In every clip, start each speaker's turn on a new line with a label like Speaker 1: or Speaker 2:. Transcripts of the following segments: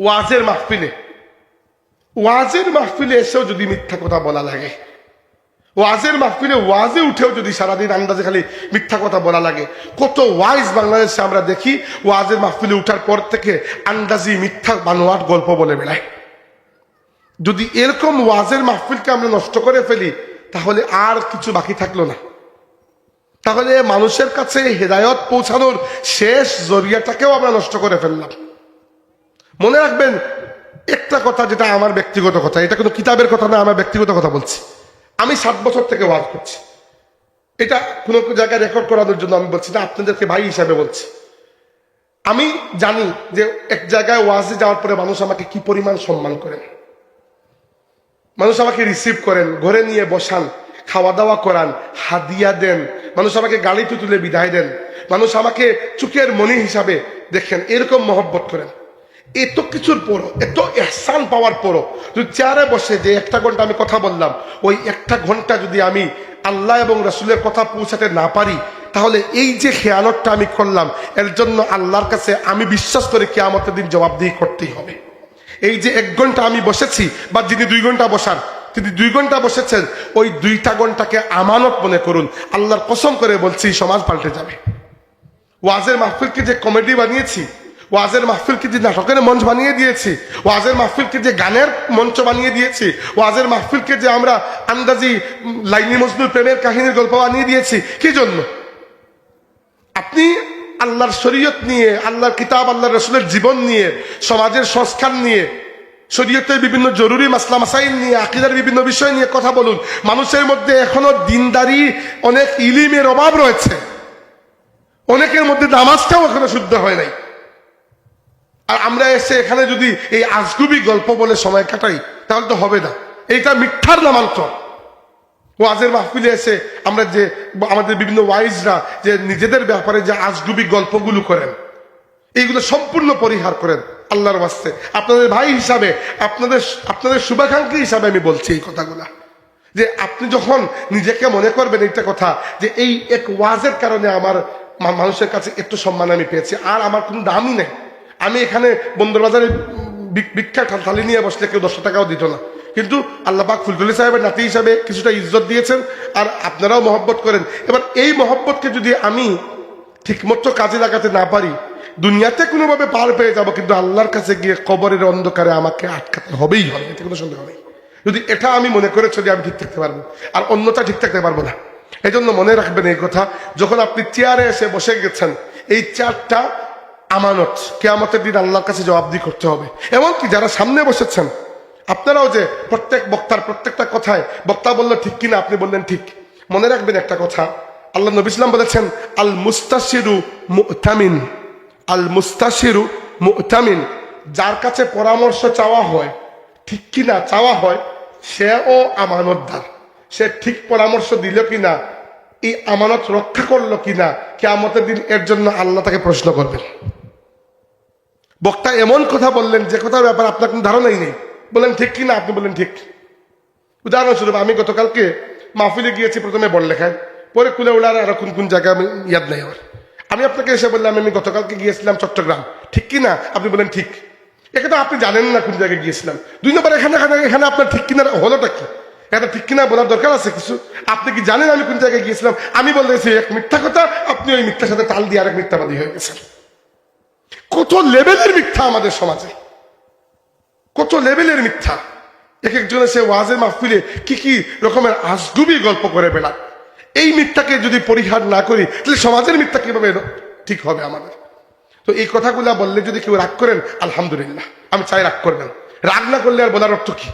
Speaker 1: ওয়াজের মাহফিলে। ওয়াজের মাহফিলে এসেও যদি মিথ্যা কথা বলা লাগে। ওয়াজের মাহফিলে ওয়াজে উঠেও যদি সারাদিন আন্দাজে খালি মিথ্যা কথা বলা লাগে। কত ওয়াইজ বাংলাদেশে আমরা দেখি, ওয়াজের মাহফিলে উঠার পর থেকে আন্দাজি মিথ্যা বানোয়াট গল্প বলে বেড়ায়। যদি এরকম ওয়াজের মাহফিলকে আমরা নষ্ট করে ফেলি, তাহলে আর কিছু বাকি থাকল না। তাহলে মানুষের কাছে হেদায়ত পৌঁছানোর শেষ জরিয়াটাকেও আমরা নষ্ট করে ফেললাম। মনে রাখবেন, একটা কথা যেটা আমার ব্যক্তিগত কথা, এটা কোনো কিতাবের কথা না, আমার ব্যক্তিগত কথা বলছি। আমি সাত বছর থেকে ওয়াজ করছি। এটা কোনো জায়গায় রেকর্ড করানোর জন্য আমি বলছি না, আপনাদেরকে ভাই হিসাবে বলছি। আমি জানি যে এক জায়গায় ওয়াজে যাওয়ার পরে মানুষ আমাকে কি পরিমাণ সম্মান করেন। মানুষ আমাকে রিসিভ করেন, ঘরে নিয়ে বসান খাওয়া দাওয়া করান, হাদিয়া দেন, মানুষ আমাকে গাড়িতে তুলে বিদায় দেন, মানুষ আমাকে চুকের মনি হিসাবে দেখেন, এরকম মহব্বত করেন। এত কিছুর পরও, এত এহসান পাওয়ার পরও যদি চেয়ারে বসে যে একটা ঘণ্টা আমি কথা বললাম, ওই একটা ঘণ্টা যদি আমি আল্লাহ এবং রসুলের কথা পৌঁছাতে না পারি, তাহলে এই যে খেয়ানতটা আমি করলাম, এর জন্য আল্লাহর কাছে আমি বিশ্বাস করি কেয়ামতের দিন জবাবদিহি করতেই হবে। এই যে এক ঘণ্টা আমি বসেছি, বা যিনি দুই ঘণ্টা বসান তিনি দুই ঘণ্টা বসেছেন, ওই দুইটা ঘন্টাকে আমানত মনে করুন। আল্লাহর কসম করে বলছি, সমাজ পাল্টে যাবে। ওয়াজের মাহফিলকে যে কমেডি বানিয়েছি ওয়াজের মাহফিলকে যে নাটকের মঞ্চ বানিয়ে দিয়েছি? ওয়াজের মাহফিলকে যে গানের মঞ্চ বানিয়ে দিয়েছি? ওয়াজের মাহফিলকে যে আমরা আন্দাজি লাইনি মজনুর প্রেমের কাহিনীর গল্প বানিয়ে দিয়েছি? কি জন্য? আপনি আল্লাহর শরীয়ত নিয়ে, আল্লাহর কিতাব, আল্লাহর রসুলের জীবন নিয়ে, সমাজের সংস্কার নিয়ে, শরীয়তের বিভিন্ন জরুরি মাসলা মাসাইল নিয়ে, আকিদার বিভিন্ন বিষয় নিয়ে কথা বলুন, মানুষের মধ্যে এখনও দিনদারি অনেক ইলিমের অভাব রয়েছে। অনেকের মধ্যে নামাজটাও এখনও শুদ্ধ হয় নাই। আর আমরা এসে এখানে যদি এই আজগুবি গল্প বলে সময় কাটাই, তাহলে তো হবে না। এইটা মিথ্যার নামান্তর। ওয়াজের মাহফিলে এসে আমরা যে, আমাদের বিভিন্ন ওয়াইজরা যে নিজেদের ব্যাপারে যে আজগুবি গল্পগুলো করেন, এইগুলো সম্পূর্ণ পরিহার করেন আল্লাহর বাস্তে আপনাদের ভাই হিসাবে, আপনাদের আপনাদের শুভাকাঙ্ক্ষী হিসাবে আমি বলছি এই কথাগুলা। যে আপনি যখন নিজেকে মনে করবেন একটা কথা, যে এই এক ওয়াজের কারণে আমার মানুষের কাছে একটু সম্মান আমি পেয়েছি, আর আমার কোনো দামই নেই। আমি এখানে বন্দরবাজারে বি- ভিক্ষা থালি নিয়ে বসলে কেউ দশটা টাকাও দিত না। কিন্তু আল্লাহ পাক ফুলতুলি সাহেবের নাতি হিসাবে কিছুটা ইজ্জত দিয়েছেন আর আপনারাও মহব্বত করেন। এবার এই মহব্বতকে যদি আমি ঠিকমতো কাজে লাগাতে না পারি, দুনিয়াতে কোনোভাবে পার পেয়ে যাব, কিন্তু আল্লাহর কাছে গিয়ে কবরের অন্ধকারে আমাকে আটকাতে হবেই হবে, এতে কোনো সন্দেহ নেই। যদি এটা আমি মনে করে চলি, আমি ঠিক থাকতে পারব। আর অন্যটা ঠিক থাকতে পারব না। এই জন্য মনে রাখবেন এই কথা, যখন আপনি চেয়ারে এসে বসে গেছেন, এই চেয়ারটা আমানত, কেয়ামতের দিন আল্লাহর কাছে জবাবদি করতে হবে। এমনকি যারা সামনে বসেছেন, আপনারাও যে প্রত্যেক বক্তার প্রত্যেকটা কথায়, বক্তা বলল ঠিক কিনা, আপনি বললেন ঠিক। মনে রাখবেন একটা কথা, আল্লাহ নবী ইসলাম বলেছেন আল মুস্তাশিরু মুতামিন। আল মুস্তাশিরু মুতামিন। যার কাছে পরামর্শ চাওয়া হয়, ঠিক কিনা চাওয়া হয়, সেও আমানতদার। সে ঠিক পরামর্শ দিল কিনা, এই আমানত রক্ষা করল কিনা, কেয়ামতের দিন এর জন্য আল্লাহ তাকে প্রশ্ন করবেন। বক্তা এমন কথা বললেন, যে কথার ব্যাপারে আপনার কোনো ধারণাই নেই। বললেন, ঠিক কিনা আপনি বললেন, ঠিক। উদাহরণস্বরূপ, আমি গতকালকে মাহফিলে গিয়েছি প্রথমে বড়লেখায় পরে কুলে উড়ার আর কোন কোন জায়গায় আমি ইয়াদ নেই আমার। আমি আপনাকে এসে বললাম, আমি গতকালকে গিয়েছিলাম চট্টগ্রাম। ঠিক কিনা আপনি বলেন ঠিক। এখানে আপনি জানেন না কোন জায়গায় গিয়েছিলাম। দুই নম্বর, এখানে এখানে এখানে আপনার ঠিক কিনা হলোটা কি? এটা ঠিক কিনা বলার দরকার আছে কিছু? আপনি কি জানেন আমি কোন জায়গায় গিয়েছিলাম? আমি বলতেছি এক মিথ্যা কথা, আপনি ওই মিথ্যার সাথে তাল দিয়ে আরেক মিথ্যাবাদী হয়ে গেছেন। কত লেভেলের মিথ্যা আমাদের সমাজে? কত লেভেলের মিথ্যা? এক একজনে সে ওয়াজের মাহফিলে কি কি রকমের আজগুবি গল্প করে বেড়ান এই মিথ্যাকে যদি পরিহার না করি, তাহলে সমাজের মিথ্যা কীভাবে ঠিক হবে আমাদের। তো এই কথাগুলা বললে যদি কেউ রাগ করেন, আলহামদুলিল্লাহ, আমি চাই রাগ করবেন। রাগ না করলে আর বলার অর্থ কি?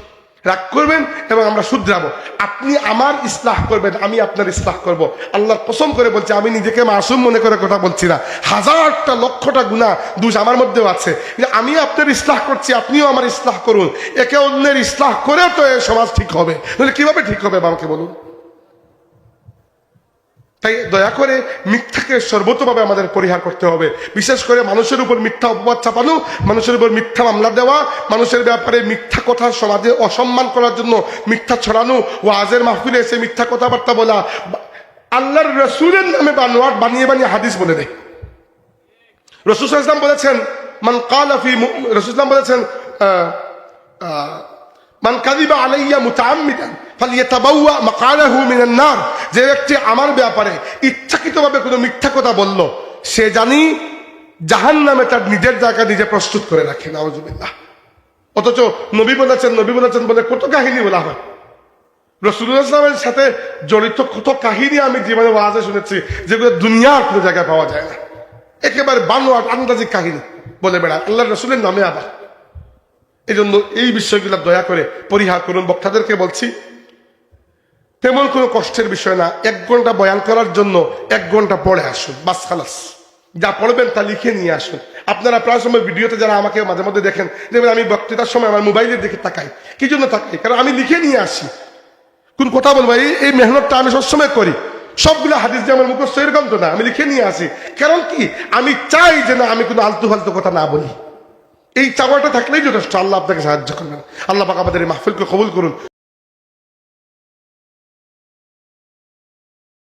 Speaker 1: রাগ করবেন এবং আমরা শুধরাবো। আপনি আমার ইসলাহ করবেন, আমি আপনার ইসলাহ করব। আল্লাহর কসম করে বলছি, আমি নিজেকে মাসুম মনে করে কথা বলছি না। হাজারটা, লক্ষটা গুণা দুষ আমার মধ্যেও আছে। আমি আপনার ইসলাহ করছি, আপনিও আমার ইসলাহ করুন। একে অন্যের ইসলাহ করে তো এ সমাজ ঠিক হবে। নাহলে কীভাবে ঠিক হবে আমাকে বলুন? তাই দয়া করে মিথ্যাকে সর্বতভাবে আমাদের পরিহার করতে হবে। বিশেষ করে মানুষের উপর মিথ্যা অপবাদ চাপানো মানুষের উপর মিথ্যা মামলা দেওয়া মানুষের ব্যাপারে মিথ্যা কথা সমাজে অসম্মান করার জন্য মিথ্যা ছড়ানো ও আজের মাহফিলে এসে মিথ্যা কথাবার্তা বলা আল্লাহর রসুলের নামে বানোয়াট বানিয়ে বানিয়ে হাদিস বলে দেয়। রসুল ইসলাম বলেছেন মান কালাফি রসুলাম বলেছেন আহ, আহ, মান কাদিবা আলাইয়া মুতাআম্মিদান ফালিয়াতাবাওয়া মাকালাহু মিনান নার। যে ব্যক্তি আমার ব্যাপারে ইচ্ছাকৃতভাবে কোনো মিথ্যা কথা বলল, সে জানি জাহান্নামে তার নিজের জায়গা নিজে প্রস্তুত করে রাখে, নাউজুবিল্লাহ। অথচ নবী বলেছেন নবী বলেছেন বলে কত কাহিনী বলা হয়। রসুলের সাথে জড়িত কত কাহিনী আমি জীবনে ওয়াজে শুনেছি, যেগুলো দুনিয়ার কোনো জায়গায় পাওয়া যায় না। একেবারে বানোয়াট, আন্দাজি কাহিনী বলে বেড়া আল্লাহ রসুলের নামে আবার। এই জন্য এই বিষয়গুলো দয়া করে পরিহার করুন। বক্তাদেরকে বলছি, তেমন কোনো কষ্টের বিষয় না, এক ঘণ্টা বয়ান করার জন্য এক ঘণ্টা পড়ে আসুন, বাস খালাস। যা পড়বেন তা লিখে নিয়ে আসুন। আপনারা প্রায় সময় ভিডিওতে যারা আমাকে মাঝে মধ্যে দেখেন, দেখবেন আমি বক্তৃতার সময় আমার মোবাইলের দিকে তাকাই। কি জন্য তাকাই? কারণ আমি লিখে নিয়ে আসি। কোন কথা বলব? এই এই মেহনতটা আমি সবসময় করি। সবগুলো হাদিস যে আমার মুখস্থ, এরকম তো না, আমি লিখে নিয়ে আসি। কারণ কি? আমি চাই যে না আমি কোনো আলতু ফালতু কথা না বলি। এই চাওয়াটা থাকলেই যথেষ্ট। আল্লাহ আপনাকে সাহায্য করবেন। আল্লাহ পাক আমাদের এই মাহফিলকে কবুল করুন।